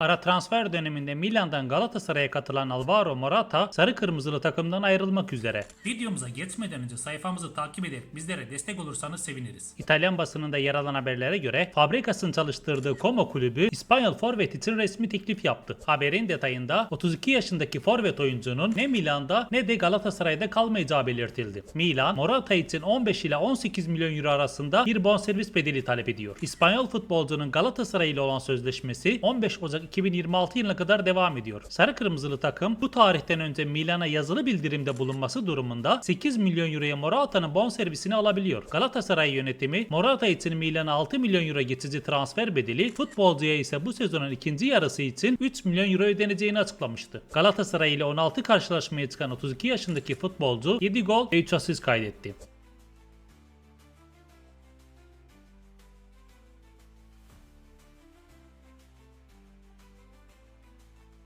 Ara transfer döneminde Milan'dan Galatasaray'a katılan Alvaro Morata sarı kırmızılı takımdan ayrılmak üzere. Videomuza geçmeden önce sayfamızı takip edip bizlere destek olursanız seviniriz. İtalyan basınında yer alan haberlere göre Fabregas'ın çalıştırdığı Como kulübü İspanyol forvet için resmi teklif yaptı. Haberin detayında 32 yaşındaki forvet oyuncunun ne Milan'da ne de Galatasaray'da kalmayacağı belirtildi. Milan, Morata için 15 ile 18 milyon euro arasında bir bonservis bedeli talep ediyor. İspanyol futbolcunun Galatasaray ile olan sözleşmesi 15 Ocak 2026 yılına kadar devam ediyor. Sarı kırmızılı takım bu tarihten önce Milan'a yazılı bildirimde bulunması durumunda 8 milyon euroya Morata'nın bonservisini alabiliyor. Galatasaray yönetimi Morata için Milan'a 6 milyon euro geçici transfer bedeli, futbolcuya ise bu sezonun ikinci yarısı için 3 milyon euro ödeneceğini açıklamıştı. Galatasaray ile 16 karşılaşmaya çıkan 32 yaşındaki futbolcu 7 gol ve 3 asist kaydetti.